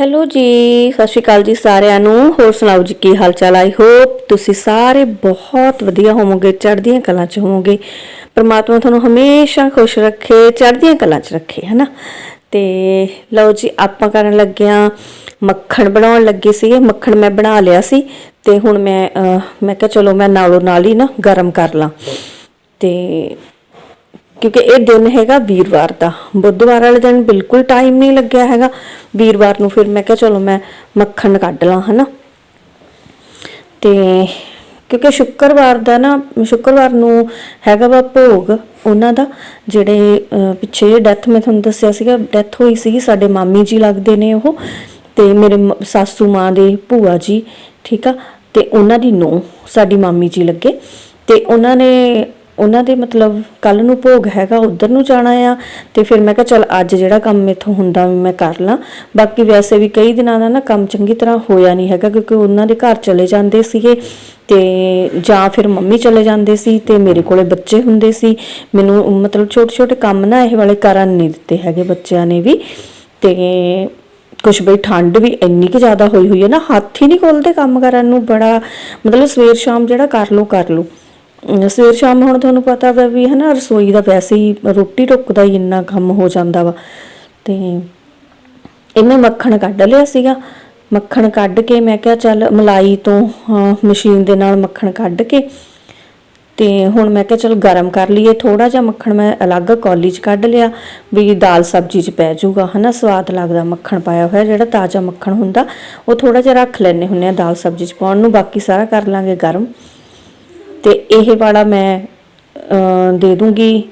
Hello ਜੀ, ਸਤਿ ਸ਼੍ਰੀ ਅਕਾਲ ਜੀ ਸਾਰਿਆਂ ਨੂੰ। ਹੋਰ ਸੁਣਾਓ ਜੀ, ਕੀ ਹਾਲ ਚਾਲ ਆਈ ਹੋਪ ਤੁਸੀਂ ਸਾਰੇ ਬਹੁਤ ਵਧੀਆ ਹੋਵੋਗੇ, ਚੜ੍ਹਦੀਆਂ ਕਲਾਂ 'ਚ ਹੋਵੋਗੇ। ਪਰਮਾਤਮਾ ਤੁਹਾਨੂੰ ਹਮੇਸ਼ਾ ਖੁਸ਼ ਰੱਖੇ, ਚੜ੍ਹਦੀਆਂ ਕਲਾਂ 'ਚ ਰੱਖੇ, ਹਨਾ? ਤੇ ਲਓ ਜੀ, ਆਪਾਂ ਕਰਨ ਲੱਗਿਆ, ਮੱਖਣ ਬਣਾਉਣ ਲੱਗੇ ਸੀਗੇ। ਮੱਖਣ ਮੈਂ ਬਣਾ ਲਿਆ ਸੀ ਤੇ ਹੁਣ ਮੈਂ ਮੈਂ ਕਿਹਾ ਚਲੋ ਮੈਂ ਨਾਲੋਂ ਨਾਲ ਹੀ ਨਾ ਗਰਮ ਕਰ ਲਾਂ। ਤੇ ਕਿਉਂਕਿ ਇਹ ਦਿਨ ਹੈਗਾ ਵੀਰਵਾਰ ਦਾ। ਬੁੱਧਵਾਰ ਵਾਲੇ ਦਿਨ ਬਿਲਕੁਲ ਟਾਈਮ ਨਹੀਂ ਲੱਗਿਆ ਹੈਗਾ। ਵੀਰਵਾਰ ਨੂੰ ਫਿਰ ਮੈਂ ਕਿਹਾ, ਚਲੋ ਮੈਂ ਮੱਖਣ ਕੱਢ ਲਾਂ, ਹਨਾ। ਤੇ ਕਿਉਂਕਿ ਸ਼ੁੱਕਰਵਾਰ ਦਾ ਨਾ, ਸ਼ੁੱਕਰਵਾਰ ਨੂੰ ਹੈਗਾ ਵਾ ਭੋਗ ਉਹਨਾਂ ਦਾ, ਜਿਹੜੇ ਪਿੱਛੇ ਜੇ ਡੈਥ ਮੈਂ ਤੁਹਾਨੂੰ ਦੱਸਿਆ ਸੀਗਾ ਡੈਥ ਹੋਈ ਸੀਗੀ, ਸਾਡੇ ਮਾਮੀ ਜੀ ਲੱਗਦੇ ਨੇ ਉਹ, ਤੇ ਮੇਰੇ ਸਾਸੂ ਮਾਂ ਦੇ ਭੂਆ ਜੀ, ਠੀਕ ਆ, ਤੇ ਉਹਨਾਂ ਦੀ ਨੂੰਹ ਸਾਡੀ ਮਾਮੀ ਜੀ ਲੱਗੇ। ਤੇ ਉਹਨਾਂ ਨੇ ਉਹਨਾਂ ਦੇ ਮਤਲਬ ਕੱਲ ਨੂੰ ਭੋਗ ਹੈਗਾ, ਉਧਰ ਨੂੰ ਜਾਣਾ ਆ, ਤੇ ਫਿਰ ਮੈਂ ਕਿਹਾ ਚਲ ਅੱਜ ਜਿਹੜਾ ਕੰਮ ਮੇਥੋਂ ਹੁੰਦਾ ਵੀ ਮੈਂ ਕਰ ਲਾਂ। ਬਾਕੀ ਵੈਸੇ ਵੀ ਕਈ ਦਿਨਾਂ ਦਾ ਨਾ ਕੰਮ ਚੰਗੀ ਤਰ੍ਹਾਂ ਹੋਇਆ ਨਹੀਂ ਹੈਗਾ ਕਿਉਂਕਿ ਉਹਨਾਂ ਦੇ ਘਰ ਚਲੇ ਜਾਂਦੇ ਸੀਗੇ ਤੇ ਜਾਂ ਫਿਰ ਮੰਮੀ ਚਲੇ ਜਾਂਦੇ ਸੀ ਤੇ ਮੇਰੇ ਕੋਲੇ ਬੱਚੇ ਹੁੰਦੇ ਸੀ। ਮੈਨੂੰ ਮਤਲਬ ਛੋਟੇ ਛੋਟੇ ਕੰਮ ਨਾ ਇਹ ਵਾਲੇ ਕਰਨ ਨਹੀਂ ਦਿੱਤੇ ਹੈਗੇ ਬੱਚਿਆਂ ਨੇ ਵੀ। ਤੇ ਕੁਛ ਬਈ ਠੰਡ ਵੀ ਇੰਨੀ ਕਿ ਜ਼ਿਆਦਾ ਹੋਈ ਹੋਈ ਹੈ ਨਾ, ਹੱਥ ਹੀ ਨਹੀਂ ਖੋਲਦੇ ਕੰਮ ਕਰਨ ਨੂੰ, ਬੜਾ ਮਤਲਬ ਸਵੇਰ ਸ਼ਾਮ ਜਿਹੜਾ ਕਰ ਲੋ ਕਰ ਲੋ ਸਵੇਰ ਸ਼ਾਮ ਹੁਣ ਤੁਹਾਨੂੰ ਪਤਾ ਵਾ ਵੀ ਹਨਾ ਰਸੋਈ ਦਾ ਵੈਸੇ ਹੀ ਰੋਟੀ ਟੁੱਕ ਦਾ ਹੀ ਇੰਨਾ ਕੰਮ ਹੋ ਜਾਂਦਾ ਵਾ। ਤੇ ਇਹ ਮੈਂ ਮੱਖਣ ਕੱਢ ਲਿਆ ਸੀਗਾ। ਮੱਖਣ ਕੱਢ ਕੇ ਮੈਂ ਕਿਹਾ ਚੱਲ ਮਲਾਈ ਤੋਂ ਮਸ਼ੀਨ ਦੇ ਨਾਲ ਮੱਖਣ ਕੱਢ ਕੇ ਤੇ ਹੁਣ ਮੈਂ ਕਿਹਾ ਚਲ ਗਰਮ ਕਰ ਲਈਏ। ਥੋੜਾ ਜਿਹਾ ਮੱਖਣ ਮੈਂ ਅਲੱਗ ਕੌਲੀ 'ਚ ਕੱਢ ਲਿਆ ਵੀ ਦਾਲ ਸਬਜ਼ੀ 'ਚ ਪੈ ਜਾਊਗਾ। ਹਨਾ ਸਵਾਦ ਲੱਗਦਾ ਮੱਖਣ ਪਾਇਆ ਹੋਇਆ ਜਿਹੜਾ ਤਾਜ਼ਾ ਮੱਖਣ ਹੁੰਦਾ, ਉਹ ਥੋੜਾ ਜਿਹਾ ਰੱਖ ਲੈਣੇ ਹੁੰਨੇ ਆ ਦਾਲ ਸਬਜ਼ੀ 'ਚ ਪਾਉਣ ਨੂੰ। ਬਾਕੀ ਸਾਰਾ ਕਰ ਲਾਂਗੇ ਗਰਮ। ਤੇ ਇਹ ਵਾਲਾ ਮੈਂ ਦੇ ਦੂੰਗੀ।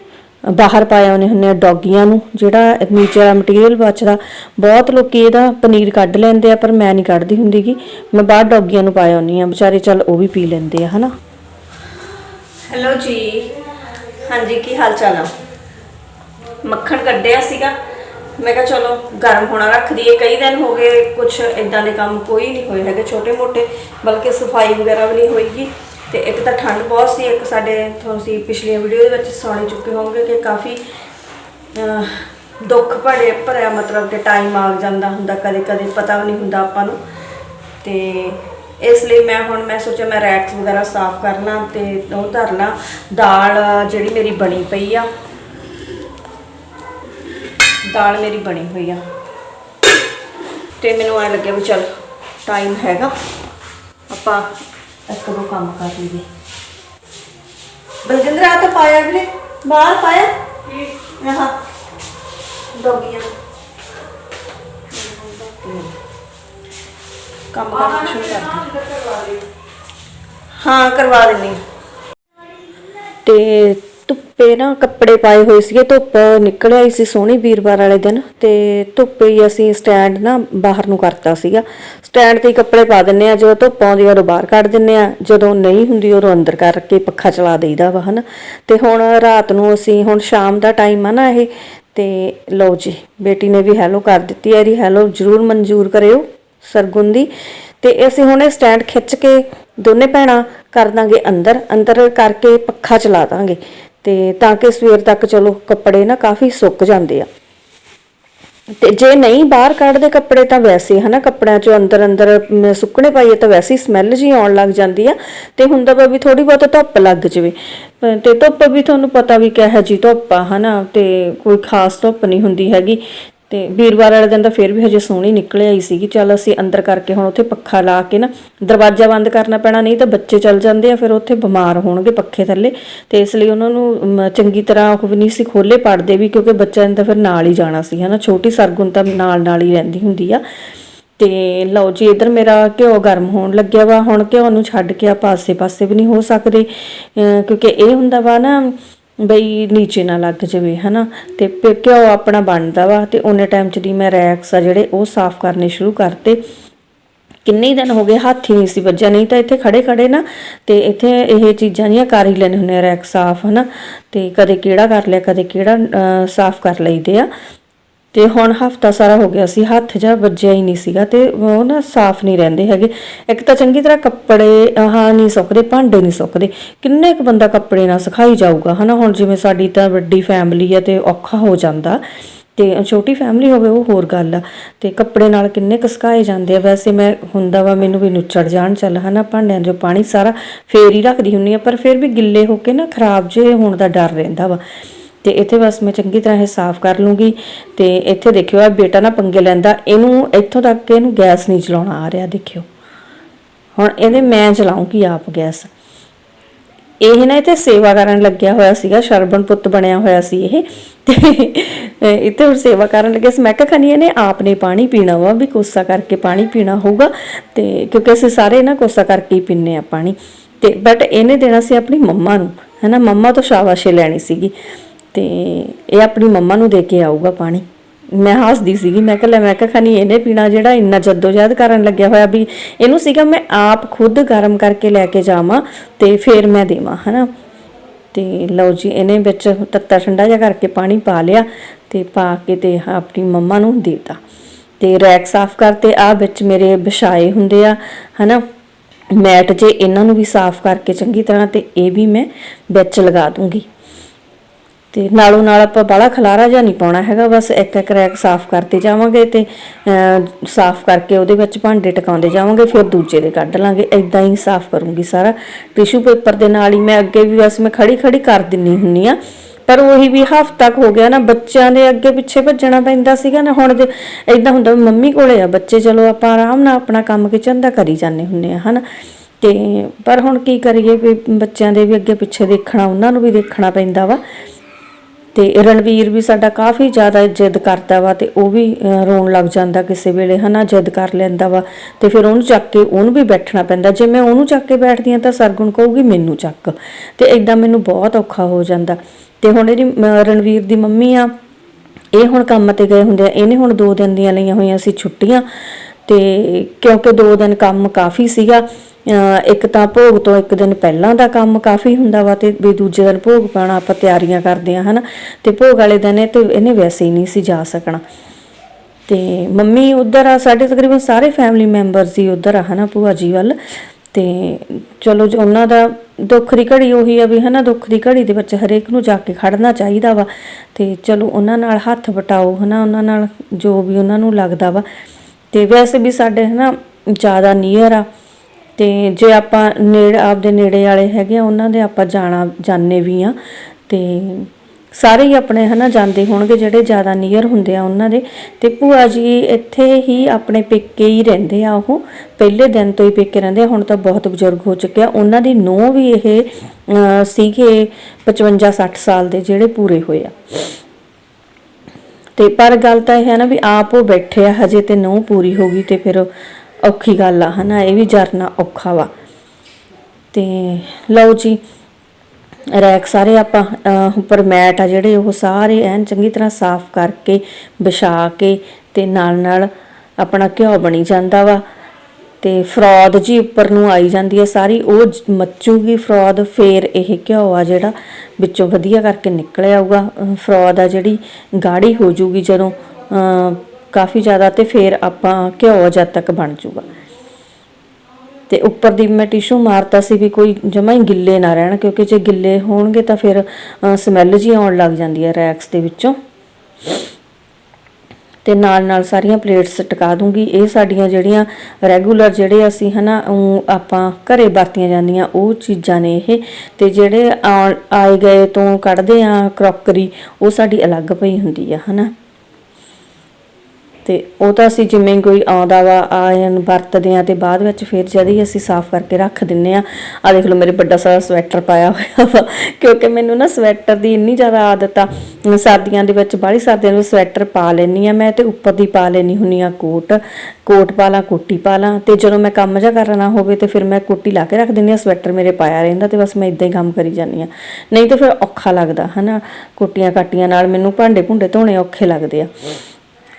ਬਾਹਰ ਪਾਇਆ ਉਹਨੇ ਹੁੰਨੇ ਡੌਗੀਆਂ ਨੂੰ, ਜਿਹੜਾ ਨੀਚੇ ਮਟੀਰੀਅਲ ਬਚਦਾ। ਬਹੁਤ ਲੋਕੀ ਇਹਦਾ ਪਨੀਰ ਕੱਢ ਲੈਂਦੇ ਆ, ਪਰ ਮੈਂ ਨਹੀਂ ਕੱਢਦੀ ਹੁੰਦੀਗੀ ਮੈਂ ਬਾਹਰ ਡੌਗੀਆਂ ਨੂੰ ਪਾਇਆ ਹੁੰਨੀ ਆ। ਵਿਚਾਰੇ ਚੱਲ ਉਹ ਵੀ ਪੀ ਲੈਂਦੇ ਆ, ਹਨਾ? ਹੈਲੋ ਜੀ। ਹਾਂਜੀ, ਕੀ ਹਾਲ ਚਾਲ ਆ? ਮੱਖਣ ਕੱਢਿਆ ਸੀਗਾ। ਮੈਂ ਕਿਹਾ ਚਲੋ, ਗਰਮ ਹੋਣਾ ਰੱਖ ਦਈਏ। ਕਈ ਦਿਨ ਹੋ ਗਏ ਕੁਝ ਇਦਾਂ ਦੇ ਕੰਮ ਕੋਈ ਨਹੀਂ ਹੋਏ ਹੈਗੇ ਛੋਟੇ ਮੋਟੇ ਬਲਕਿ ਸਫ਼ਾਈ ਵਗੈਰਾ ਵੀ ਨਹੀਂ ਹੋਈਗੀ ਤੇ ਇੱਕ ਤਾਂ ਠੰਡ ਬਹੁਤ ਸੀ, ਇੱਕ ਸਾਡੇ ਤੁਸੀਂ ਪਿਛਲੀਆਂ ਵੀਡੀਓ ਦੇ ਵਿੱਚ ਸੁਣ ਚੁੱਕੇ ਹੋਵੋਗੇ ਕਿ ਕਾਫੀ ਦੁੱਖ ਭਰੇ, ਭਰਿਆ ਮਤਲਬ ਕਿ ਟਾਈਮ ਆ ਜਾਂਦਾ ਹੁੰਦਾ ਕਦੇ ਕਦੇ ਪਤਾ ਵੀ ਨਹੀਂ ਹੁੰਦਾ ਆਪਾਂ ਨੂੰ। ਤੇ ਇਸ ਲਈ ਮੈਂ ਹੁਣ ਮੈਂ ਸੋਚਿਆ ਮੈਂ ਰੈਕਸ ਵਗੈਰਾ ਸਾਫ਼ ਕਰ ਲਾਂ ਤੇ ਉਹ ਧਰਨਾ। ਦਾਲ ਜਿਹੜੀ ਮੇਰੀ ਬਣੀ ਪਈ ਆ, ਦਾਲ ਮੇਰੀ ਬਣੀ ਹੋਈ ਆ। ਤੇ ਮੈਨੂੰ ਐ ਲੱਗਿਆ ਵੀ ਚਲ ਟਾਈਮ ਹੈਗਾ। ਆਪਾਂ ਇੱਕ ਦੋ ਕੰਮ ਕਰ ਲਈਏ ਬਲਜਿੰਦਰ ਆ ਤਾਂ ਪਾਇਆ ਵੀਰੇ ਬਾਹਰ ਪਾਇਆ ਆਹ ਡੋਗੀਆਂ ਕੰਮ ਕਰਨਾ ਸ਼ੁਰੂ ਕਰ ਦੇ ਹਾਂ ਕਰਵਾ ਦਿੰਨੀ ਤੇ ਧੁੱਪੇ ਨਾ ਕੱਪੜੇ ਪਾਏ ਹੋਏ ਸੀਗੇ, ਧੁੱਪ ਨਿਕਲ ਆਈ ਸੀ ਸੋਹਣੀ ਵੀਰਵਾਰ ਵਾਲੇ ਦਿਨ ਤੇ ਧੁੱਪ ਹੀ ਅਸੀਂ ਸਟੈਂਡ ਨਾ ਬਾਹਰ ਨੂੰ ਕਰਤਾ ਸੀਗਾ। ਸਟੈਂਡ ਤੇ ਹੀ ਕੱਪੜੇ ਪਾ ਦਿੰਨੇ ਆ ਜਦੋਂ ਧੁੱਪ ਆਉਂਦੀ ਉਦੋਂ ਬਾਹਰ ਕੱਢ ਦਿੰਨੇ ਆ ਜਦੋਂ ਨਹੀਂ ਹੁੰਦੀ ਉਦੋਂ ਅੰਦਰ ਕਰਕੇ ਪੱਖਾ ਚਲਾ ਦੇਈਦਾ ਵਾ ਹਨਾ। ਤੇ ਹੁਣ ਰਾਤ ਨੂੰ ਅਸੀਂ, ਹੁਣ ਸ਼ਾਮ ਦਾ ਟਾਈਮ ਆ ਨਾ ਇਹ, ਤੇ ਲਓ ਜੀ, ਬੇਟੀ ਨੇ ਵੀ ਹੈਲੋ ਕਰ ਦਿੱਤੀ ਹੈ, ਇਹਦੀ ਹੈਲੋ ਜਰੂਰ ਮਨਜ਼ੂਰ ਕਰਿਓ ਸਰਗੁਣ ਦੀ ਤੇ ਅਸੀਂ ਹੁਣ ਇਹ ਸਟੈਂਡ ਖਿੱਚ ਕੇ ਦੋਨੇ ਭੈਣਾਂ ਕਰ ਦਾਂਗੇ ਅੰਦਰ ਅੰਦਰ ਕਰਕੇ ਪੱਖਾ ਚਲਾ ਦਾਂਗੇ। ਤੇ ਤਾਂ ਕਿ ਸਵੇਰ ਤੱਕ ਚਲੋ ਕੱਪੜੇ ਨਾ ਕਾਫੀ ਸੁੱਕ ਜਾਂਦੇ ਆ। ਤੇ ਜੇ ਨਹੀਂ ਬਾਹਰ ਕੱਢਦੇ ਕੱਪੜੇ ਤਾਂ ਵੈਸੇ ਹਨਾ, ਕੱਪੜਿਆਂ ਚੋਂ ਅੰਦਰ ਅੰਦਰ ਸੁੱਕਣੇ ਪਾਈਏ ਤਾਂ ਵੈਸੇ ਹੀ ਸਮੈਲ ਜੀ ਆਉਣ ਲੱਗ ਜਾਂਦੀ ਆ ਤੇ ਹੁੰਦਾ ਵਾ ਵੀ ਥੋੜੀ ਬਹੁਤ ਧੁੱਪ ਲੱਗ ਜਵੇ। ਤੇ ਧੁੱਪ ਵੀ ਤੁਹਾਨੂੰ ਪਤਾ ਵੀ ਕਿਹੋ ਜੀ ਧੁੱਪ ਆ, ਹਨਾ, ਤੇ ਕੋਈ ਖਾਸ ਧੁੱਪ ਨਹੀਂ ਹੁੰਦੀ ਹੈਗੀ। ਤੇ ਵੀਰਵਾਰ ਵਾਲੇ ਦਿਨ ਤਾਂ ਫਿਰ ਵੀ ਹਜੇ ਸੋਹਣੀ ਨਿਕਲ ਆਈ ਸੀਗੀ। ਚੱਲ ਅਸੀਂ ਅੰਦਰ ਕਰਕੇ ਹੁਣ ਉੱਥੇ ਪੱਖਾ ਲਾ ਕੇ ਨਾ ਦਰਵਾਜ਼ਾ ਬੰਦ ਕਰਨਾ ਪੈਣਾ, ਨਹੀਂ ਤਾਂ ਬੱਚੇ ਚੱਲ ਜਾਂਦੇ ਆ, ਫਿਰ ਉੱਥੇ ਬਿਮਾਰ ਹੋਣਗੇ ਪੱਖੇ ਥੱਲੇ। ਤੇ ਇਸ ਲਈ ਉਹਨਾਂ ਨੂੰ ਚੰਗੀ ਤਰ੍ਹਾਂ ਉਹ ਵੀ ਨਹੀਂ ਸੀ ਖੋਲੇ ਪੜਦੇ ਵੀ, ਕਿਉਂਕਿ ਬੱਚਿਆਂ ਨੇ ਤਾਂ ਫਿਰ ਨਾਲ ਹੀ ਜਾਣਾ ਸੀ, ਹਨਾ। ਛੋਟੀ ਸਰਗੁਣ ਤਾਂ ਨਾਲ ਨਾਲ ਹੀ ਰਹਿੰਦੀ ਹੁੰਦੀ ਆ। ਤੇ ਲਓ ਜੀ, ਇਧਰ ਮੇਰਾ ਘਿਓ ਗਰਮ ਹੋਣ ਲੱਗਿਆ ਵਾ। ਹੁਣ ਘਿਓ ਨੂੰ ਛੱਡ ਕੇ ਆਪਾਂ ਆਸੇ-ਪਾਸੇ ਵੀ ਨਹੀਂ ਹੋ ਸਕਦੇ। ਕਿਉਂਕਿ ਇਹ ਹੁੰਦਾ ਵਾ ਨਾ ਬਈ ਨੀਚੇ ਨਾ ਲੱਗ ਜਾਵੇ, ਹਨਾ? ਤੇ ਘਿਓ ਆਪਣਾ ਬਣਦਾ ਵਾ ਤੇ ਉਹਨੇ ਟਾਈਮ ਚ ਦੀ ਮੈਂ ਰੈਕਸ ਆ ਜਿਹੜੇ ਉਹ ਸਾਫ਼ ਕਰਨੇ ਸ਼ੁਰੂ ਕਰਤੇ। ਕਿੰਨੇ ਦਿਨ ਹੋ ਗਏ, ਹੱਥ ਹੀ ਨਹੀਂ ਸੀ ਵੱਜਿਆ, ਨਹੀਂ ਤਾਂ ਇੱਥੇ ਖੜੇ ਖੜੇ ਨਾ, ਤੇ ਇੱਥੇ ਇਹ ਚੀਜ਼ਾਂ ਦੀਆਂ ਕਰ ਹੀ ਲੈਣੇ ਹੁੰਦੇ ਆ ਰੈਕ ਸਾਫ਼, ਹਨਾ? ਤੇ ਕਦੇ ਕਿਹੜਾ ਕਰ ਲਿਆ, ਕਦੇ ਕਿਹੜਾ ਸਾਫ਼ ਕਰ ਲਈਦੇ ਆ। ਤੇ ਹੁਣ ਹਫਤਾ ਸਾਰਾ ਹੋ ਗਿਆ ਸੀ, ਹੱਥ ਜਾਂ ਵੱਜਿਆ ਹੀ ਨਹੀਂ ਸੀਗਾ ਤੇ ਉਹ ਨਾ ਸਾਫ਼ ਨਹੀਂ ਰਹਿੰਦੇ ਹੈਗੇ। ਇੱਕ ਤਾਂ ਚੰਗੀ ਤਰ੍ਹਾਂ ਕੱਪੜੇ, ਆਹ ਨਹੀਂ ਸੁੱਕਦੇ, ਭਾਂਡੇ ਨਹੀਂ ਸੁੱਕਦੇ। ਕਿੰਨੇ ਕੁ ਬੰਦਾ ਕੱਪੜੇ ਨਾਲ ਸੁਕਾਈ ਜਾਊਗਾ, ਹਨਾ? ਹੁਣ ਜਿਵੇਂ ਸਾਡੀ ਤਾਂ ਵੱਡੀ ਫੈਮਿਲੀ ਆ ਤੇ ਔਖਾ ਹੋ ਜਾਂਦਾ। ਤੇ ਛੋਟੀ ਫੈਮਿਲੀ ਹੋਵੇ, ਉਹ ਹੋਰ ਗੱਲ ਆ। ਤੇ ਕੱਪੜੇ ਨਾਲ ਕਿੰਨੇ ਕਸਕਾਏ ਜਾਂਦੇ ਆ? ਵੈਸੇ ਮੈਂ ਹੁੰਦਾ ਵਾ, ਮੈਨੂੰ ਵੀ ਨੁੱਚੜ ਜਾਣ, ਚੱਲ ਹਨਾ, ਭਾਂਡਿਆਂ 'ਚੋਂ ਪਾਣੀ ਸਾਰਾ ਫੇਰ ਹੀ ਰੱਖਦੀ ਹੁੰਨੀ ਆ, ਪਰ ਫਿਰ ਵੀ ਗਿੱਲੇ ਹੋ ਕੇ ਨਾ ਖਰਾਬ ਜੇ ਹੋਣ ਦਾ ਡਰ ਰਹਿੰਦਾ ਵਾ। ਤੇ ਇੱਥੇ ਬਸ ਮੈਂ ਚੰਗੀ ਤਰ੍ਹਾਂ ਇਹ ਸਾਫ਼ ਕਰ ਲੂੰਗੀ ਤੇ ਇੱਥੇ ਦੇਖਿਓ ਆ ਬੇਟਾ ਨਾ ਪੰਗੇ ਲੈਂਦਾ, ਇਹਨੂੰ ਇੱਥੋਂ ਤੱਕ ਕਿ ਇਹਨੂੰ ਗੈਸ ਨਹੀਂ ਚਲਾਉਣਾ ਆ ਰਿਹਾ, ਦੇਖਿਓ। ਹੁਣ ਇਹਦੇ ਮੈਂ ਚਲਾਉਂਗੀ ਆਪ ਗੈਸ। ਇਹ ਨਾ ਇੱਥੇ ਸੇਵਾ ਕਰਨ ਲੱਗਿਆ ਹੋਇਆ ਸੀਗਾ ਸ਼ਰਬਨ ਪੁੱਤ ਬਣਿਆ ਹੋਇਆ ਸੀ ਇਹ। ਤੇ ਇੱਥੇ ਹੁਣ ਸੇਵਾ ਕਰਨ ਲੱਗੇ ਸੀ। ਮੈਂ ਕਿਹਾ, ਖਨੀ ਇਹਨੇ ਆਪ ਨੇ ਪਾਣੀ ਪੀਣਾ ਵਾ, ਵੀ ਕੋਸਾ ਕਰਕੇ ਪਾਣੀ ਪੀਣਾ ਹੋਊਗਾ। ਤੇ ਕਿਉਂਕਿ ਅਸੀਂ ਸਾਰੇ ਨਾ ਕੋਸਾ ਕਰਕੇ ਹੀ ਪੀਂਦੇ ਆ ਪਾਣੀ। ਤੇ ਬਟ ਇਹਨੇ ਦੇਣਾ ਸੀ ਆਪਣੀ ਮੰਮਾ ਨੂੰ। ਹੈਨਾ, ਮੰਮਾ ਤੋਂ ਸ਼ਾਬਾਸ਼ੇ ਲੈਣੀ ਸੀਗੀ। ਤੇ ਇਹ ਆਪਣੀ ਮੰਮਾ ਨੂੰ ਦੇ ਕੇ ਆਊਗਾ ਪਾਣੀ। ਮੈਂ ਹੱਸਦੀ ਸੀਗੀ, ਮੈਂ ਕਿਹਾ ਲੈ, ਮੈਂ ਕਿਹਾ ਖਨੀ ਇਹਨੇ ਪੀਣਾ ਜਿਹੜਾ ਇੰਨਾ ਜਦੋਜਹਿਦ ਕਰਨ ਲੱਗਿਆ ਹੋਇਆ ਵੀ ਇਹਨੂੰ ਸੀਗਾ ਮੈਂ ਆਪ ਖੁਦ ਗਰਮ ਕਰਕੇ ਲੈ ਕੇ ਜਾਵਾਂ ਤੇ ਫੇਰ ਮੈਂ ਦੇਵਾਂ, ਹਨਾ। ਤੇ ਲਓ ਜੀ, ਇਹਨੇ ਵਿੱਚ ਤੱਤਾ ਠੰਡਾ ਜਿਹਾ ਕਰਕੇ ਪਾਣੀ ਪਾ ਲਿਆ ਤੇ ਪਾ ਕੇ ਤੇ ਆਪਣੀ ਮੰਮਾ ਨੂੰ ਦੇਤਾ। ਤੇ ਰੈਕ ਸਾਫ਼ ਕਰਤੇ ਆ ਵਿੱਚ ਮੇਰੇ ਵਿਛਾਏ ਹੁੰਦੇ ਆ, ਹਨਾ। ਮੈਟ ਜੇ ਇਹਨਾਂ ਨੂੰ ਵੀ ਸਾਫ਼ ਕਰਕੇ ਚੰਗੀ ਤਰ੍ਹਾਂ ਤੇ ਇਹ ਵੀ ਮੈਂ ਵਿੱਚ ਲਗਾ ਦੂੰਗੀ। ਤੇ ਨਾਲੋਂ ਨਾਲ ਆਪਾਂ ਬਾਹਲਾ ਖਲਾਰਾ ਜਾਂ ਨਹੀਂ ਪਾਉਣਾ ਹੈਗਾ, ਬਸ ਇੱਕ ਇੱਕ ਰੈਕ ਸਾਫ਼ ਕਰਦੇ ਜਾਵਾਂਗੇ ਤੇ ਸਾਫ਼ ਕਰਕੇ ਉਹਦੇ ਵਿੱਚ ਭਾਂਡੇ ਟਿਕਾਉਂਦੇ ਜਾਵਾਂਗੇ, ਫਿਰ ਦੂਜੇ ਦੇ ਕੱਢ ਲਾਂਗੇ ਇਦਾਂ ਹੀ ਸਾਫ਼ ਕਰੂੰਗੀ ਸਾਰਾ। ਟਿਸ਼ੂ ਪੇਪਰ ਦੇ ਨਾਲ ਹੀ ਮੈਂ ਅੱਗੇ ਵੀ ਬਸ ਮੈਂ ਖੜੀ ਖੜੀ ਕਰ ਦਿੰਨੀ ਹੁੰਨੀ ਆ ਪਰ ਉਹੀ ਵੀ ਹਫ਼ਤਾ ਕੁ ਹੋ ਗਿਆ ਨਾ, ਬੱਚਿਆਂ ਦੇ ਅੱਗੇ ਪਿੱਛੇ ਭੱਜਣਾ ਪੈਂਦਾ ਸੀਗਾ ਨਾ, ਹੁਣ ਜੇ ਇਦਾਂ ਹੁੰਦਾ ਮੰਮੀ ਕੋਲੇ ਆ ਬੱਚੇ, ਚਲੋ ਆਪਾਂ ਆਰਾਮ ਨਾਲ ਆਪਣਾ ਕੰਮ ਕਿਚਨ ਦਾ ਕਰੀ ਜਾਂਦੇ ਹੁੰਨੇ ਆ ਹਨਾ। ਤੇ, ਪਰ ਹੁਣ ਕੀ ਕਰੀਏ ਵੀ ਬੱਚਿਆਂ ਦੇ ਵੀ ਅੱਗੇ ਪਿੱਛੇ ਦੇਖਣਾ, ਉਹਨਾਂ ਨੂੰ ਵੀ ਦੇਖਣਾ ਪੈਂਦਾ ਵਾ। ਤੇ ਰਣਵੀਰ ਵੀ ਸਾਡਾ ਕਾਫੀ ਜ਼ਿਆਦਾ ਜਿੱਦ ਕਰਦਾ ਵਾ ਤੇ ਉਹ ਵੀ ਰੋਣ ਲੱਗ ਜਾਂਦਾ ਕਿਸੇ ਵੇਲੇ, ਹਨਾ, ਜਿੱਦ ਕਰ ਲੈਂਦਾ ਵਾ। ਤੇ ਫਿਰ ਉਹਨੂੰ ਚੱਕ ਕੇ ਉਹਨੂੰ ਵੀ ਬੈਠਣਾ ਪੈਂਦਾ। ਜੇ ਮੈਂ ਉਹਨੂੰ ਚੱਕ ਕੇ ਬੈਠਦੀ ਆ ਤਾਂ ਸਰਗੁਣ ਕਹੂਗੀ, ਮੈਨੂੰ ਚੱਕ। ਤੇ ਇਦਾਂ ਮੈਨੂੰ ਬਹੁਤ ਔਖਾ ਹੋ ਜਾਂਦਾ। ਤੇ ਹੁਣ ਇਹਦੀ ਰਣਵੀਰ ਦੀ ਮੰਮੀ ਆ, ਇਹ ਹੁਣ ਕੰਮ ਤੇ ਗਏ ਹੁੰਦੇ ਆ। ਇਹਨੇ ਹੁਣ 2 ਦਿਨ ਦੀਆਂ ਲਈਆਂ ਹੋਈਆਂ ਸੀ ਛੁੱਟੀਆਂ। ਤੇ ਕਿਉਂਕਿ 2 ਦਿਨ ਕੰਮ ਕਾਫੀ ਸੀਗਾ ਇੱਕ ਤਾਂ ਭੋਗ ਤੋਂ ਇੱਕ ਦਿਨ ਪਹਿਲਾਂ ਦਾ ਕੰਮ ਕਾਫੀ ਹੁੰਦਾ ਵਾ ਤੇ ਵੀ ਦੂਜੇ ਦਿਨ ਭੋਗ ਪਾਣਾ ਆਪਾਂ ਤਿਆਰੀਆਂ ਕਰਦੇ ਆ ਹਨਾ? ਤੇ ਭੋਗ ਵਾਲੇ ਦਿਨ ਇਹ ਤੇ ਇਹਨੇ ਵੈਸੇ ਹੀ ਨਹੀਂ ਸੀ ਜਾ ਸਕਣਾ। ਤੇ ਮੰਮੀ ਉਧਰ ਆ, ਸਾਡੇ ਤਕਰੀਬਨ ਸਾਰੇ ਫੈਮਿਲੀ ਮੈਂਬਰਸ ਹੀ ਉਧਰ ਆ, ਹਨਾ ਭੂਆ ਜੀ ਵੱਲ? ਤੇ ਚਲੋ ਜੀ, ਉਹਨਾਂ ਦਾ ਦੁੱਖ ਦੀ ਘੜੀ ਉਹੀ ਆ ਵੀ, ਹਨਾ? ਦੁੱਖ ਦੀ ਘੜੀ ਦੇ ਵਿੱਚ ਹਰੇਕ ਨੂੰ ਜਾ ਕੇ ਖੜਨਾ ਚਾਹੀਦਾ ਵਾ। ਤੇ ਚਲੋ ਉਹਨਾਂ ਨਾਲ ਹੱਥ ਵਟਾਓ, ਹਨਾ? ਉਹਨਾਂ ਨਾਲ ਜੋ ਵੀ ਉਹਨਾਂ ਨੂੰ ਲੱਗਦਾ ਵਾ। ਤੇ ਵੈਸੇ ਵੀ ਸਾਡੇ, ਹਨਾ, ਜ਼ਿਆਦਾ ਨੀਅਰ ਆ। ਤੇ ਜੇ ਆਪਾਂ ਨੇੜੇ, ਆਪਦੇ ਨੇੜੇ ਵਾਲੇ ਹੈਗੇ ਆ, ਉਹਨਾਂ ਦੇ ਆਪਾਂ ਜਾਣਾ ਜਾਣੇ ਵੀ ਆ। ਤੇ ਸਾਰੇ ਹੀ ਆਪਣੇ ਹਨਾ, ਜਾਂਦੇ ਹੋਣਗੇ, ਜਿਹੜੇ ਜ਼ਿਆਦਾ ਨੀਅਰ ਹੁੰਦੇ ਆ ਉਹਨਾਂ ਦੇ। ਤੇ ਭੂਆ ਜੀ ਇੱਥੇ ਹੀ ਆਪਣੇ ਪੇਕੇ ਹੀ ਰਹਿੰਦੇ ਆ ਉਹ। ਪਹਿਲੇ ਦਿਨ ਤੋਂ ਹੀ ਪੇਕੇ ਰਹਿੰਦੇ ਆ, ਹੁਣ ਤਾਂ ਬਹੁਤ ਬਜ਼ੁਰਗ ਹੋ ਚੁੱਕੇ ਆ। ਉਹਨਾਂ ਦੀ ਨੂੰਹ ਵੀ ਇਹ ਸੀਗੇ 55 60 ਸਾਲ ਦੇ, ਜਿਹੜੇ ਪੂਰੇ ਹੋਏ ਆ। ਤੇ ਪਰ ਗੱਲ ਤਾਂ ਇਹ ਹੈ ਨਾ ਵੀ ਆਪ ਉਹ ਬੈਠੇ ਆ, ਹਜੇ ਤੇ ਨੂੰਹ ਪੂਰੀ ਹੋ ਗਈ ਤੇ ਫਿਰ ਔਖੀ ਗੱਲ ਆ ਹਨਾ ਇਹ ਵੀ ਜਰਨਾ ਔਖਾ ਵਾ। ਤੇ ਲਓ ਜੀ ਰੈਕ ਸਾਰੇ ਆਪਾਂ ਉੱਪਰ ਮੈਟ ਆ ਜਿਹੜੇ ਉਹ ਸਾਰੇ ਐਨ ਚੰਗੀ ਤਰ੍ਹਾਂ ਸਾਫ਼ ਕਰਕੇ ਵਿਛਾ ਕੇ ਤੇ ਨਾਲ ਨਾਲ ਆਪਣਾ ਘਿਓ ਬਣੀ ਜਾਂਦਾ ਵਾ। ਤੇ ਫਰੋਦ ਜੀ ਉੱਪਰ ਨੂੰ ਆਈ ਜਾਂਦੀ ਹੈ ਸਾਰੀ ਉਹ ਮੱਚੂਗੀ ਫਰੋਦ ਫੇਰ ਇਹ ਘਿਓ ਆ ਜਿਹੜਾ ਵਿੱਚੋਂ ਵਧੀਆ ਕਰਕੇ ਨਿਕਲ ਆਊਗਾ। ਅਹ, ਫਰੋਦ ਆ ਜਿਹੜੀ ਗਾੜੀ ਹੋ ਜੂਗੀ ਜਦੋਂ ਕਾਫੀ ਜ਼ਿਆਦਾ ਤੇ ਫਿਰ ਆਪਾਂ ਘਿਓ ਜਦ ਤੱਕ ਬਣ ਜੂਗਾ ਤੇ ਉੱਪਰ ਦੀ ਮੈਂ ਟਿਸ਼ੂ ਮਾਰਤਾ ਸੀ ਵੀ ਕੋਈ ਜਮਾ ਹੀ ਗਿੱਲੇ ਨਾ ਰਹਿਣ, ਕਿਉਂਕਿ ਜੇ ਗਿੱਲੇ ਹੋਣਗੇ ਤਾਂ ਫਿਰ ਸਮੈਲ ਜੀ ਆਉਣ ਲੱਗ ਜਾਂਦੀ ਹੈ ਰੈਕਸ ਦੇ ਵਿੱਚੋਂ। ਤੇ ਨਾਲ ਨਾਲ ਸਾਰੀਆਂ ਪਲੇਟਸ ਟਿਕਾ ਦੂੰਗੀ। ਇਹ ਸਾਡੀਆਂ ਜਿਹੜੀਆਂ ਰੈਗੂਲਰ ਜਿਹੜੇ ਅਸੀਂ ਹਨਾ ਊਂ ਆਪਾਂ ਘਰੇ ਵਰਤੀਆਂ ਜਾਂਦੀਆਂ, ਉਹ ਚੀਜ਼ਾਂ ਨੇ ਇਹ। ਤੇ ਜਿਹੜੇ ਆਏ ਗਏ ਤੋਂ ਕੱਢਦੇ ਆ ਕਰੋਕਰੀ ਉਹ ਸਾਡੀ ਅਲੱਗ ਪਈ ਹੁੰਦੀ ਆ, ਹਨਾ। ਤੇ ਉਹ ਤਾਂ ਅਸੀਂ ਜਿਵੇਂ ਕੋਈ ਆਉਂਦਾ ਵਾ ਆਇਨ ਵਰਤਦੇ ਆ ਤੇ ਬਾਅਦ ਵਿੱਚ ਫਿਰ ਜਦ ਹੀ ਅਸੀਂ ਸਾਫ਼ ਕਰਕੇ ਰੱਖ ਦਿੰਨੇ ਆ ਆ ਦੇਖ ਲਓ ਮੇਰੇ ਵੱਡਾ ਸਾਰਾ ਸਵੈਟਰ ਪਾਇਆ ਹੋਇਆ ਵਾ, ਕਿਉਂਕਿ ਮੈਨੂੰ ਨਾ ਸਵੈਟਰ ਦੀ ਇੰਨੀ ਜ਼ਿਆਦਾ ਆਦਤ ਆ। ਸਰਦੀਆਂ ਦੇ ਵਿੱਚ ਬਾਹਲੀ ਸਰਦੀਆਂ ਦੇ ਵਿੱਚ ਸਵੈਟਰ ਪਾ ਲੈਣੀ ਆ ਮੈਂ ਤੇ ਉੱਪਰ ਦੀ ਪਾ ਲੈਣੀ ਹੁੰਨੀ ਆ ਕੋਟ ਕੋਟ ਪਾ ਲਾਂ, ਕੋਟੀ ਪਾ ਲਾਂ ਤੇ ਜਦੋਂ ਮੈਂ ਕੰਮ ਜਾ ਕਰਨਾ ਹੋਵੇ ਤੇ ਫਿਰ ਮੈਂ ਕੋਟੀ ਲਾ ਕੇ ਰੱਖ ਦਿੰਦੀ ਆ ਸਵੈਟਰ ਮੇਰੇ ਪਾਇਆ ਰਹਿੰਦਾ ਤੇ ਬਸ ਮੈਂ ਇਦਾਂ ਹੀ ਕੰਮ ਕਰੀ ਜਾਂਦੀ ਆ ਨਹੀਂ ਤਾਂ ਫਿਰ ਔਖਾ ਲੱਗਦਾ, ਹਨਾ? ਕੋਟੀਆਂ ਕਾਟੀਆਂ ਨਾਲ ਮੈਨੂੰ ਭਾਂਡੇ ਭੁੰਡੇ ਧੋਣੇ ਔਖੇ ਲੱਗਦੇ ਆ।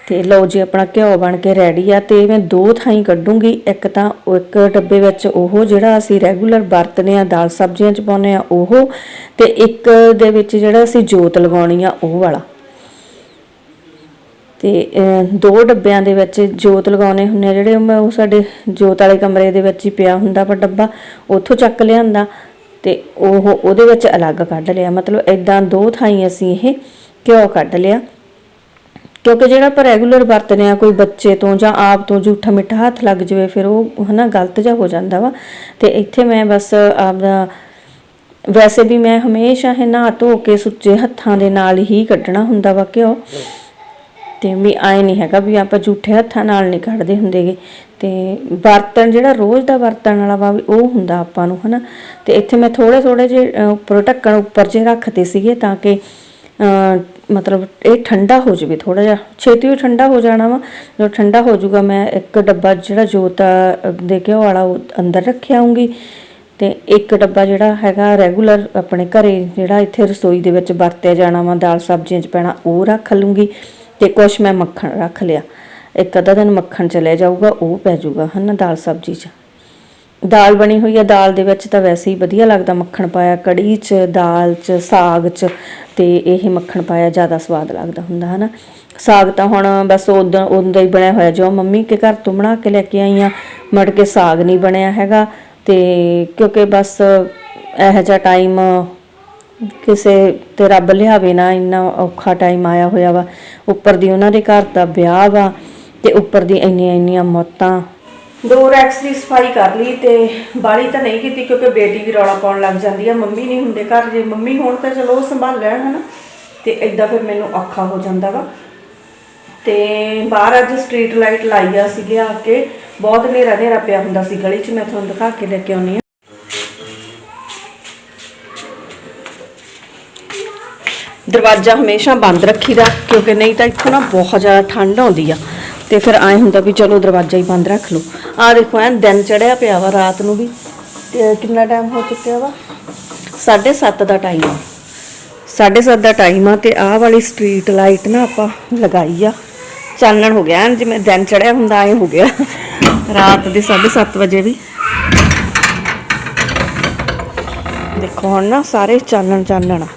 ਤੇ ਲਓ ਜੀ, ਆਪਣਾ ਘਿਓ ਬਣ ਕੇ ਰੈਡੀ ਆ ਤੇ ਮੈਂ ਦੋ ਥਾਈਂ ਕੱਢੂੰਗੀ। ਇੱਕ ਤਾਂ ਉਹ ਇੱਕ ਡੱਬੇ ਵਿੱਚ ਉਹ ਜਿਹੜਾ ਅਸੀਂ ਰੈਗੂਲਰ ਵਰਤਦੇ ਆ, ਦਾਲ ਸਬਜ਼ੀਆਂ ਚ ਪਾਉਂਦੇ ਆ, ਉਹ ਤੇ ਇੱਕ ਦੇ ਵਿੱਚ ਜਿਹੜਾ ਅਸੀਂ ਜੋਤ ਲਗਾਉਣੀ ਆ, ਉਹ ਵਾਲਾ। ਤੇ ਦੋ ਡੱਬਿਆਂ ਦੇ ਵਿੱਚ ਜੋਤ ਲਗਾਉਣੇ ਹੁੰਦੇ ਆ, ਜਿਹੜੇ ਉਹ ਮੈਂ ਉਹ ਸਾਡੇ ਜੋਤ ਵਾਲੇ ਕਮਰੇ ਦੇ ਵਿੱਚ ਹੀ ਪਿਆ ਹੁੰਦਾ ਪਰ ਡੱਬਾ, ਉੱਥੋਂ ਚੱਕ ਲਿਆਂਦਾ ਤੇ ਉਹ ਉਹਦੇ ਵਿੱਚ ਅਲੱਗ ਕੱਢ ਲਿਆ। ਮਤਲਬ ਇਦਾਂ ਦੋ ਥਾਈਂ ਅਸੀਂ ਇਹ ਘਿਓ ਕੱਢ ਲਿਆ। ਕਿਉਂਕਿ ਜਿਹੜਾ ਆਪਾਂ ਰੈਗੂਲਰ ਵਰਤਦੇ ਆ ਕੋਈ ਬੱਚੇ ਤੋਂ ਜਾਂ ਆਪ ਤੋਂ ਝੂਠਾ ਮਿੱਠਾ ਹੱਥ ਲੱਗ ਜਾਵੇ ਫਿਰ ਉਹ ਹਨਾ ਗਲਤ ਜਿਹਾ ਹੋ ਜਾਂਦਾ ਵਾ। ਤੇ ਇੱਥੇ ਮੈਂ ਬਸ ਆਪਦਾ ਵੈਸੇ ਵੀ ਮੈਂ ਹਮੇਸ਼ਾ ਇਹ ਨਹਾ ਧੋ ਕੇ ਸੁੱਚੇ ਹੱਥਾਂ ਦੇ ਨਾਲ ਹੀ ਕੱਢਣਾ ਹੁੰਦਾ ਵਾ ਘਿਓ। ਤੇ ਵੀ ਆਏ ਨਹੀਂ ਹੈਗਾ ਵੀ ਆਪਾਂ ਝੂਠੇ ਹੱਥਾਂ ਨਾਲ ਨਹੀਂ ਕੱਢਦੇ ਹੁੰਦੇਗੇ। ਤੇ ਬਰਤਨ ਜਿਹੜਾ ਰੋਜ਼ ਦਾ ਵਰਤਣ ਵਾਲਾ ਵਾ ਵੀ ਉਹ ਹੁੰਦਾ ਆਪਾਂ ਨੂੰ ਹਨਾ। ਤੇ ਇੱਥੇ ਮੈਂ ਥੋੜੇ ਥੋੜੇ ਜਿਹੇ ਅਹ, ਉੱਪਰ ਢੱਕਣ ਉੱਪਰ ਜੇ ਰੱਖਦੇ ਸੀਗੇ ਤਾਂ ਕਿ ਮਤਲਬ ਇਹ ਠੰਡਾ ਹੋ ਜਾਵੇ ਥੋੜਾ ਜਿਹਾ। ਛੇਤੀ ਹੀ ਠੰਡਾ ਹੋ ਜਾਣਾ ਵਾ। ਜਦੋਂ ਠੰਡਾ ਹੋ ਜਾਊਗਾ ਮੈਂ ਇੱਕ ਡੱਬਾ ਜਿਹੜਾ ਜੋਤਾ ਦੇ ਘਿਓ ਵਾਲਾ ਉਹ ਅੰਦਰ ਰੱਖਿਆ ਆਉਂਗੀ ਤੇ ਇੱਕ ਡੱਬਾ ਜਿਹੜਾ ਹੈਗਾ ਰੈਗੂਲਰ ਆਪਣੇ ਘਰੇ ਜਿਹੜਾ ਇੱਥੇ ਰਸੋਈ ਦੇ ਵਿੱਚ ਵਰਤਿਆ ਜਾਣਾ ਵਾ, ਦਾਲ ਸਬਜ਼ੀਆਂ 'ਚ ਪੈਣਾ, ਉਹ ਰੱਖ ਲੂੰਗੀ ਤੇ ਕੁਛ ਮੈਂ ਮੱਖਣ ਰੱਖ ਲਿਆ। ਇੱਕ ਅੱਧਾ ਦਿਨ ਮੱਖਣ ਚਲੇ ਜਾਊਗਾ, ਉਹ ਪੈ ਜਾਊਗਾ ਹਨਾ ਦਾਲ ਸਬਜ਼ੀ 'ਚ। ਦਾਲ ਬਣੀ ਹੋਈ ਆ, ਦਾਲ ਦੇ ਵਿੱਚ ਤਾਂ ਵੈਸੇ ਹੀ ਵਧੀਆ ਲੱਗਦਾ ਮੱਖਣ ਪਾਇਆ, ਕੜੀ 'ਚ, ਦਾਲ 'ਚ, ਸਾਗ 'ਚ, ਤੇ ਇਹ ਮੱਖਣ ਪਾਇਆ ਜ਼ਿਆਦਾ ਸਵਾਦ ਲੱਗਦਾ ਹੁੰਦਾ, ਹਨਾ? ਸਾਗ ਤਾਂ ਹੁਣ ਬਸ ਉਦੋਂ ਉਦੋਂ ਹੀ ਬਣਿਆ ਹੋਇਆ, ਜੋ ਮੰਮੀ ਕੇ ਘਰ ਤੋਂ ਬਣਾ ਕੇ ਲੈ ਕੇ ਆਈ ਆ, ਮੜ ਕੇ ਸਾਗ ਨਹੀਂ ਬਣਿਆ ਹੈਗਾ, ਤੇ ਕਿਉਂਕਿ ਬਸ ਇਹੋ ਜਿਹਾ ਟਾਈਮ ਕਿਸੇ ਤੇ ਰੱਬ ਲਿਆਵੇ ਨਾ, ਇੰਨਾ ਔਖਾ ਟਾਈਮ ਆਇਆ ਹੋਇਆ ਵਾ, ਉੱਪਰ ਦੀ ਉਹਨਾਂ ਦੇ ਘਰ ਦਾ ਵਿਆਹ ਵਾ, ਤੇ ਉੱਪਰ ਦੀ ਇੰਨੀਆਂ ਇੰਨੀਆਂ ਮੌਤਾਂ ਦੋ ਰੈਕਸ ਦੀ ਸਫ਼ਾਈ ਕਰ ਲਈ ਤੇ ਬਾਲੀ ਤਾਂ ਨਹੀਂ ਕੀਤੀ ਕਿਉਂਕਿ ਬੇਟੀ ਵੀ ਰੌਲਾ ਪਾਉਣ ਲੱਗ ਜਾਂਦੀ ਆ, ਮੰਮੀ ਨਹੀਂ ਹੁੰਦੇ ਘਰ। ਜੇ ਮੰਮੀ ਹੋਣ ਤਾਂ ਚਲੋ ਉਹ ਸੰਭਾਲ ਲੈਣ ਹਨਾ। ਤੇ ਏਦਾਂ ਫਿਰ ਮੈਨੂੰ ਔਖਾ ਹੋ ਜਾਂਦਾ ਵਾ। ਤੇ ਬਾਹਰ ਅੱਜ ਸਟਰੀਟ ਲਾਈਟ ਲਾਈ ਆ ਸੀਗੇ ਆ ਕੇ। ਬਹੁਤ ਹਨੇਰਾ ਹਨੇਰਾ ਪਿਆ ਹੁੰਦਾ ਸੀ ਗਲੀ 'ਚ, ਮੈਂ ਤੁਹਾਨੂੰ ਦਿਖਾ ਕੇ ਲੈ ਕੇ ਆਉਣੀ ਆ। ਦਰਵਾਜ਼ਾ ਹਮੇਸ਼ਾ ਬੰਦ ਰੱਖੀਦਾ, ਕਿਉਂਕਿ ਨਹੀਂ ਤਾਂ ਇੱਥੋਂ ਨਾ ਬਹੁਤ ਜ਼ਿਆਦਾ ਠੰਡ ਆਉਂਦੀ ਆ। ਤੇ ਫਿਰ ਐਂ ਹੁੰਦਾ ਵੀ ਚਲੋ ਦਰਵਾਜ਼ਾ ਹੀ ਬੰਦ ਰੱਖ ਲਓ। ਆ ਦੇਖੋ, ਐਨ ਦਿਨ ਚੜਿਆ ਪਿਆ ਵਾ, ਰਾਤ ਨੂੰ ਵੀ। ਕਿੰਨਾ ਟਾਈਮ ਹੋ ਚੁੱਕਿਆ ਵਾ? 7:30 ਦਾ ਟਾਈਮ ਆ। 7:30 ਦਾ ਟਾਈਮ ਆ ਤੇ ਆਹ ਵਾਲੀ ਸਟਰੀਟ ਲਾਈਟ ਨਾ ਆਪਾਂ ਲਗਾਈ ਆ। ਚਾਨਣ ਹੋ ਗਿਆ, ਐਨ ਜਿਵੇਂ ਦਿਨ ਚੜਿਆ ਹੁੰਦਾ, ਐ ਹੋ ਗਿਆ। ਰਾਤ ਦੇ 7:30 ਵਜੇ ਵੀ। ਦੇਖੋ, ਹੁਣ ਨਾ ਸਾਰੇ ਚਾਨਣ ਚਾਨਣ ਆ।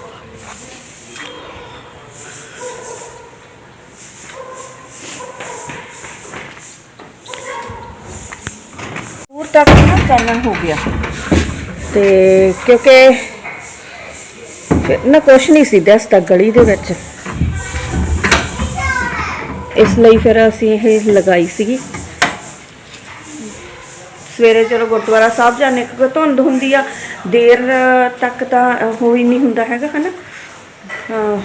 ਦੂਰ ਤੱਕ ਚਾਨਣ ਹੋ ਗਿਆ। ਤੇ ਕਿਉਂਕਿ ਨਾ ਕੁਛ ਨਹੀਂ ਸੀ ਦਸਤਾ ਗਲੀ ਦੇ ਵਿੱਚ। ਇਸ ਲਈ ਫਿਰ ਅਸੀਂ ਇਹ ਲਗਾਈ ਸੀਗੀ। ਸਵੇਰੇ ਚਲੋ ਗੁਰਦੁਆਰਾ ਸਾਹਿਬ ਜਾਣੇ ਕਿਉਂਕਿ ਧੁੰਦ ਹੁੰਦੀ ਆ, ਦੇਰ ਤੱਕ ਤਾਂ ਹੋ ਹੀ ਨਹੀਂ ਹੁੰਦਾ ਹੈਗਾ, ਹਨਾ? ਅਹ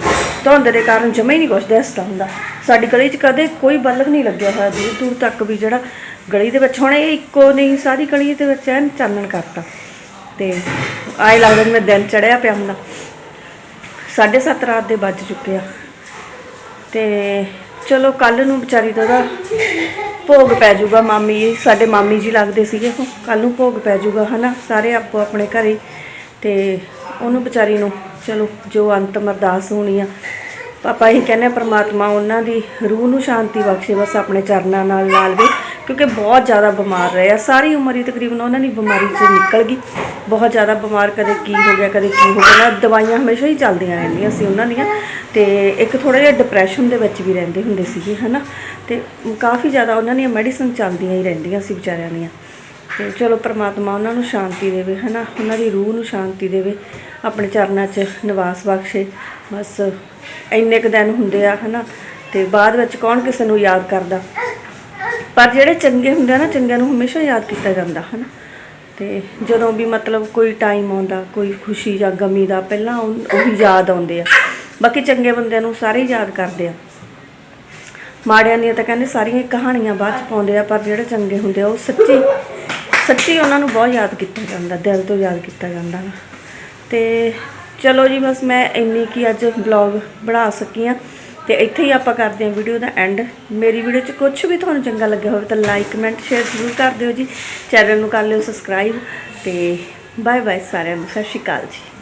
ਧੁੰਦ ਦੇ ਕਾਰਨ ਜਮਾ ਹੀ ਨਹੀਂ ਕੁਛ ਦਿਸਦਾ ਹੁੰਦਾ। ਸਾਡੀ ਗਲੀ 'ਚ ਕਦੇ ਕੋਈ ਬਲਬ ਨਹੀਂ ਲੱਗਿਆ ਹੋਇਆ ਦੂਰ ਦੂਰ ਤੱਕ ਵੀ ਜਿਹੜਾ ਗਲੀ ਦੇ ਵਿੱਚ ਹੁਣ ਇਹ ਇੱਕੋ ਨਹੀਂ ਸਾਰੀ ਗਲੀ ਦੇ ਵਿੱਚ ਐਨ ਚਾਨਣ ਕਰਤਾ। ਤੇ ਆਏ ਲੱਗਦਾ ਜਿਵੇਂ ਦਿਨ ਚੜਿਆ ਪਿਆ ਹੁੰਦਾ। 7:30 ਰਾਤ ਦੇ ਵੱਜ ਚੁੱਕੇ ਆ। ਤੇ ਚਲੋ ਕੱਲ ਨੂੰ ਵਿਚਾਰੀ ਦਾ ਉਹਦਾ ਭੋਗ ਪੈ ਜਾਊਗਾ ਮਾਮੀ ਜੀ ਸਾਡੇ ਮਾਮੀ ਜੀ ਲੱਗਦੇ ਸੀਗੇ ਉਹ। ਕੱਲ ਨੂੰ ਭੋਗ ਪੈ ਜਾਊਗਾ ਹਨਾ? ਸਾਰੇ ਆਪੋ ਆਪਣੇ ਘਰੇ। ਤੇ ਉਹਨੂੰ ਵਿਚਾਰੀ ਨੂੰ ਚਲੋ ਜੋ ਅੰਤਮ ਅਰਦਾਸ ਹੋਣੀ ਆ। ਪਾਪਾ ਇਹ ਕਹਿੰਦੇ ਆ, ਪ੍ਰਮਾਤਮਾ ਉਹਨਾਂ ਦੀ ਰੂਹ ਨੂੰ ਸ਼ਾਂਤੀ ਬਖਸ਼ੇ ਬਸ ਆਪਣੇ ਚਰਨਾਂ ਨਾਲ ਲਾ ਲਵੇ ਕਿਉਂਕਿ ਬਹੁਤ ਜ਼ਿਆਦਾ ਬਿਮਾਰ ਰਹੇ ਆ। ਸਾਰੀ ਉਮਰ ਹੀ ਤਕਰੀਬਨ ਉਹਨਾਂ ਦੀ ਬਿਮਾਰੀ 'ਚ ਨਿਕਲ ਗਈ। ਬਹੁਤ ਜ਼ਿਆਦਾ ਬਿਮਾਰ ਕਦੇ ਕੀ ਹੋ ਗਿਆ, ਕਦੇ ਕੀ ਹੋ ਗਿਆ। ਦਵਾਈਆਂ ਹਮੇਸ਼ਾ ਹੀ ਚੱਲਦੀਆਂ ਰਹਿੰਦੀਆਂ ਸੀ ਉਹਨਾਂ ਦੀਆਂ। ਤੇ ਇੱਕ ਥੋੜਾ ਜਿਹਾ ਡਿਪਰੈਸ਼ਨ ਦੇ ਵਿੱਚ ਵੀ ਰਹਿੰਦੇ ਹੁੰਦੇ ਸੀਗੇ, ਹਨਾ? ਤੇ ਕਾਫੀ ਜ਼ਿਆਦਾ ਉਹਨਾਂ ਦੀਆਂ ਮੈਡੀਸਨ ਚੱਲਦੀਆਂ ਹੀ ਰਹਿੰਦੀਆਂ ਸੀ ਵਿਚਾਰਿਆਂ ਦੀਆਂ। ਤੇ ਚਲੋ ਪ੍ਰਮਾਤਮਾ ਉਹਨਾਂ ਨੂੰ ਸ਼ਾਂਤੀ ਦੇਵੇ, ਹਨਾ? ਉਹਨਾਂ ਦੀ ਰੂਹ ਨੂੰ ਸ਼ਾਂਤੀ ਦੇਵੇ, ਆਪਣੇ ਚਰਨਾਂ 'ਚ ਨਿਵਾਸ ਬਖਸ਼ੇ। ਬਸ ਇੰਨੇ ਕੁ ਦਿਨ ਹੁੰਦੇ ਆ, ਹਨਾ? ਤੇ ਬਾਅਦ ਵਿੱਚ ਕੌਣ ਕਿਸੇ ਨੂੰ ਯਾਦ ਕਰਦਾ? ਪਰ ਜਿਹੜੇ ਚੰਗੇ ਹੁੰਦੇ ਆ ਨਾ, ਚੰਗਿਆਂ ਨੂੰ ਹਮੇਸ਼ਾ ਯਾਦ ਕੀਤਾ ਜਾਂਦਾ, ਹਨਾ? ਤੇ ਜਦੋਂ ਵੀ ਮਤਲਬ ਕੋਈ ਟਾਈਮ ਆਉਂਦਾ, ਕੋਈ ਖੁਸ਼ੀ ਜਾਂ ਗਮੀ ਦਾ, ਪਹਿਲਾਂ ਉਹ- ਉਹੀ ਯਾਦ ਆਉਂਦੇ ਆ। ਬਾਕੀ ਚੰਗੇ ਬੰਦਿਆਂ ਨੂੰ ਸਾਰੇ ਯਾਦ ਕਰਦੇ ਆ। ਮਾੜਿਆਂ ਦੀਆਂ ਤਾਂ ਕਹਿੰਦੇ ਸਾਰੀਆਂ ਕਹਾਣੀਆਂ ਬਾਅਦ ਚ ਪਾਉਂਦੇ ਆ, ਪਰ ਜਿਹੜੇ ਚੰਗੇ ਹੁੰਦੇ ਆ, ਉਹ ਸੱਚੀ ਸੱਚੀ ਉਹਨਾਂ ਨੂੰ ਬਹੁਤ ਯਾਦ ਕੀਤਾ ਜਾਂਦਾ, ਦਿਲ ਤੋਂ ਯਾਦ ਕੀਤਾ ਜਾਂਦਾ। ਵਾ ਤੇ ਚਲੋ ਜੀ, ਬਸ ਮੈਂ ਇੰਨੀ ਕੀ ਅੱਜ ਵਲੌਗ ਬਣਾ ਸਕੀ ਆ। ਤੇ ਇੱਥੇ ਹੀ ਆਪਾਂ ਕਰਦੇ ਹਾਂ ਵੀਡੀਓ ਦਾ ਐਂਡ ਮੇਰੀ ਵੀਡੀਓ 'ਚ ਕੁਝ ਵੀ ਤੁਹਾਨੂੰ ਚੰਗਾ ਲੱਗਿਆ ਹੋਵੇ ਤਾਂ ਲਾਈਕ ਕਮੈਂਟ ਸ਼ੇਅਰ ਜ਼ਰੂਰ ਕਰ ਦਿਓ ਜੀ। ਚੈਨਲ ਨੂੰ ਕਰ ਲਿਓ ਸਬਸਕ੍ਰਾਈਬ ਤੇ ਬਾਏ ਬਾਏ ਸਾਰਿਆਂ ਨੂੰ। ਸਤਿ ਸ਼੍ਰੀ ਅਕਾਲ ਜੀ।